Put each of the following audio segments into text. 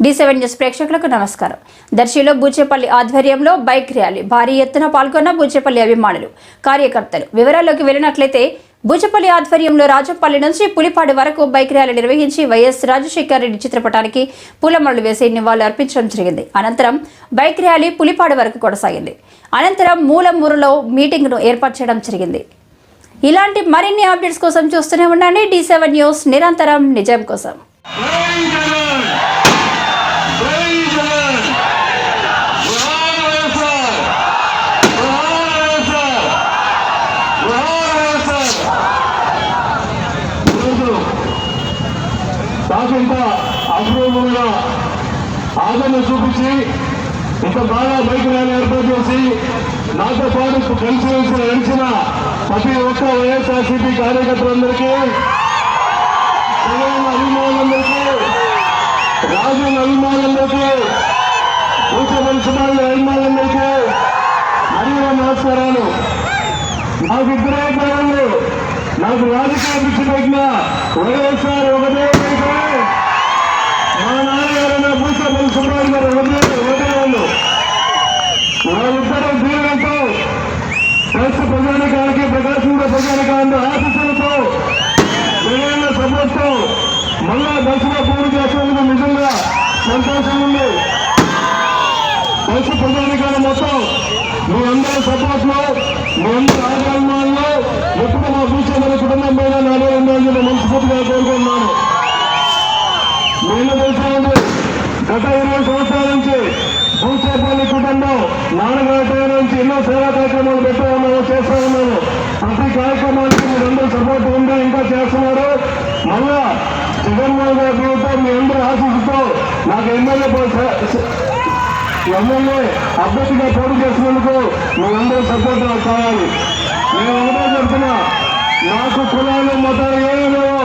D seven news ప్రేక్షకులకు నమస్కారం. దర్శిలో బూచేపల్లి ఆధ్వర్యంలో బైక్ ర్యాలీ. భారీ ఎత్తున పాల్గొన్న బూచేపల్లి అభిమానులు. కార్యకర్తలు. వివరాల్లోకి వెళ్ళినట్లయితే బూచపల్లి ఆధ్వర్యంలో రాజంపల్లి నుంచి పులిపాడు వరకు బైక్ ర్యాలీ నిర్వహించి వైఎస్ రాజశేఖర్ రెడ్డి చిత్రపటానికి పూలమలు వేసి నివాళులు అర్పించడం జరిగింది. అనంతరం బైక్ ర్యాలీ పులిపాడు వరకు కొనసాగింది. అనంతరం మూలమూరులో మీటింగ్ను ఏర్పాటు చేయడం జరిగింది. ఇలాంటి మరిన్ని అప్డేట్స్ కోసం చూస్తూనే ఉండండి. డి సెవెన్ న్యూస్ నిరంతరం నిజం కోసం. ఇంత అపూర్వంగా ఆదరణ చూపించి ఇంత బాగా బైక్ ర్యాలీ ఏర్పాటు చేసి నాతో పాటు కలిసి కలిసి నడిచిన ప్రతి ఒక్క వైఎస్ఆర్సీపీ కార్యకర్తలందరికీ అభిమానులందరికీ రాజు అభిమానులందరికీ కూర్చోబడి సుమారు అభిమానులందరికీ మరియు నమస్కారాలు. నాకు ఇద్దరే పిల్లలు నాకు రాజకీయ పిచ్చి పెట్టిన వైఎస్ఆర్ ఒకటే మా నాన్నగారైన పూసపల్లి సుమారు గారు ఒకటే ఒకటే వాళ్ళు వాళ్ళిద్దరూ దీవెనతో ప్రస్తుత ప్రజానికానికి ప్రకాశం ప్రజానికాన్ని ఆశీస్సులతో జగన్ సపోర్ట్తో మళ్ళా దర్శన పూర్తి చేసేందుకు నిజంగా సంతోషం ఉంది. దేశ ప్రజానికాన్ని మొత్తం మీ అందరి సపోర్ట్లో మీ అందరి ఆగ్రహంలో ఎప్పుడు మా చూసే కుటుంబం పైన నాలుగు ఉండాలని చెప్పి మనస్ఫూర్తిగా కోరుకున్నాను నేను తెలుసుకోండి గత ఇరవై సంవత్సరాల నుంచి భూసేపల్లి కుటుంబం నాన్నగారి నుంచి ఎన్నో సేవా కార్యక్రమాలు పెట్టా ఉన్నాము చేస్తా ఉన్నాము ప్రతి కార్యక్రమానికి మీరందరూ సపోర్ట్ ఉంది ఇంకా చేస్తున్నారు. మళ్ళా జగన్మోహన్ గారి జీవితం మీ అందరూ ఆశిస్తూ నాకు ఎమ్మెల్యే ఎమ్మెల్యే అభ్యర్థిగా పోటీ చేసినందుకు మీ సపోర్ట్ కావాలి. నేను ఒకటే చెప్తున్నా నాకు కులాలు మతాలు ఏమీ లేవు.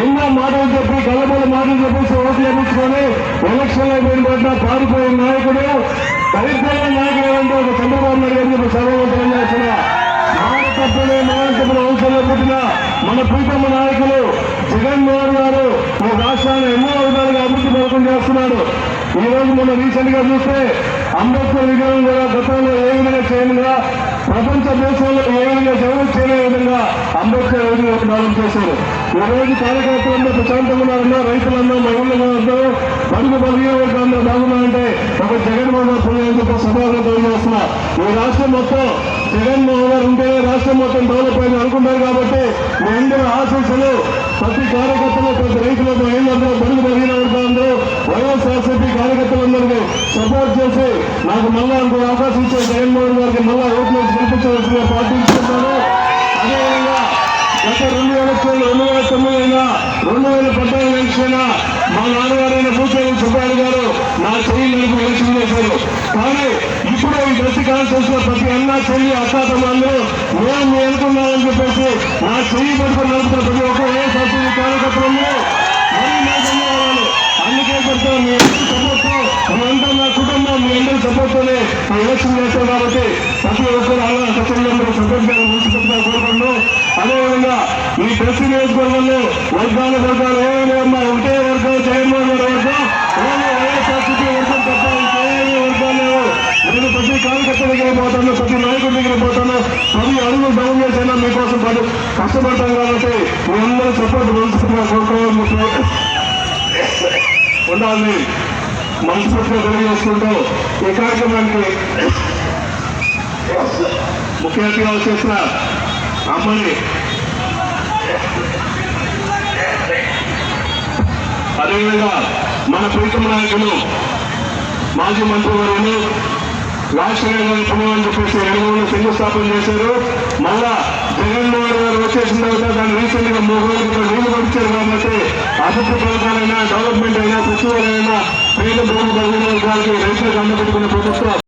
ఎన్నో మాటలు చెప్పి కలబోలు మాటలు చెప్పేసి ఓట్లు వేయించుకొని ఎలక్షన్లో పోయిన పారిపోయిన నాయకుడు దరిద్రమైన నాయకుడు అంటే ఒక చంద్రబాబు నాయుడు గారిని చెప్పి సర్వవంతం చేస్తున్నా మాట తప్పులు అవసరంలో పుట్టిన మన ప్రీతమ్మ నాయకులు జగన్మోహన్ గారు ఈ రాష్ట్రాన్ని ఎన్నో విధాలుగా అభివృద్ధి పథకం చేస్తున్నారు ఈ రోజు మనం రీసెంట్గా చూస్తే అంబేద్కర్ విగ్రహం కూడా గతంలో ఏ విధంగా చేయనుగా ప్రపంచ దేశంలో ఏ విధంగా ఎవరు చేయలే విధంగా అంబేద్కర్ ఏ ప్రారంభం చేశారు. రోజు కార్యకర్తలందరూ ప్రశాంతంగా ఉన్నారన్నా రైతులందరూ మహిళలు అందరూ బడుగు బలిగే అందరూ బాగున్నారంటే ఒక జగన్మోహన్ గారు పుణ్యం చెప్పి సభలో తెలియజేస్తున్నా ఈ రాష్ట్రం మొత్తం జగన్మోహన్ గారు ఉంటేనే రాష్ట్రం మొత్తం డెవలప్ అయింది అనుకుంటారు కాబట్టి మీ అందరూ ఆశీస్సులు ప్రతి కార్యకర్తలు ప్రతి రైతులు మహిళలందరూ బడుగు బలిగిన వర్గాలందరూ వైఎస్ఆర్సీపీ కార్యకర్తలందరికీ సపోర్ట్ చేసి నాకు మళ్ళా ఇంకో అవకాశం ఇచ్చే జగన్మోహన్ గారికి మళ్ళా ఓట్లు వేసి గెలిపించవలసిందిగా ప్రార్థించుకుంటున్నాను. గత రెండు ఎలక్షన్లు రెండు వేల తొమ్మిది అయినా రెండు వేల పద్నాలుగు ఎలక్షన్ మా నాన్నగారైన భూచేరి సుబ్బారెడ్డి గారు నా చెయ్యి నలుపు ఎలక్షన్ చేశారు కానీ ఇప్పుడు ఈ దశ కాన్సెన్స్లో ప్రతి అన్న చెల్లి అక్క తమ్ముళ్ళు మేము అనుకున్నామని చెప్పేసి నా చెయ్యి పడుకుని నడుపుతున్న ప్రతి ఒక్క ఏ సబ్సిడీ కార్యకర్తలు అందుకే చెప్తాను మీ అందరి సపోర్ట్ మీ అందరూ నా కుటుంబం మీ అందరి సపోర్ట్ తోనే ఎలక్షన్ చేస్తాం కాబట్టి ప్రతి ఒక్కరు అలా సత్యంలో సపోర్ట్ చేయాలని మనస్ఫూర్తిగా కోరుకుంటూ అదేవిధంగా ఈ దర్శి నియోజకవర్గంలో వర్గాల వర్గాలు ఏమైనా ఉన్నా ఒకటే వర్గం జగన్మోహన్ గారి వర్గం. వైఎస్ఆర్సీపీ వర్గం తప్ప ఇంకేమి వర్గాలు లేవు. నేను ప్రతి కార్యకర్త దగ్గర పోతాను ప్రతి నాయకుడి దగ్గర పోతాను. ప్రతి అడుగు డౌన్ చేసైనా మీకోసం పడు కష్టపడతాం కాబట్టి మీ అందరూ సపోర్ట్ మనస్ఫూర్తిగా ఉండాలని మనస్ఫూర్తిగా తెలియజేసుకుంటూ ఈ కార్యక్రమానికి ముఖ్య అతిథిగా వచ్చేసిన అమ్మని అదేవిధంగా మన ప్రీతమ నాయకులు మాజీ మంత్రివర్యులు రాజశేఖర గారి పుణ్యం అని చెప్పేసి ఎడమూరు శంకుస్థాపన చేశారు. మళ్ళా జగన్మోహన్ గారు వచ్చేసిన తర్వాత దాన్ని రీసెంట్గా మూడు రోజులు నీళ్ళు పడిచారు కాబట్టి అభివృద్ధి పథకాలైనా డెవలప్మెంట్ అయినా సచివాలైనా పేద భూమి వర్గాలకి రైతులకు అందబెట్టుకునే ప్రభుత్వం.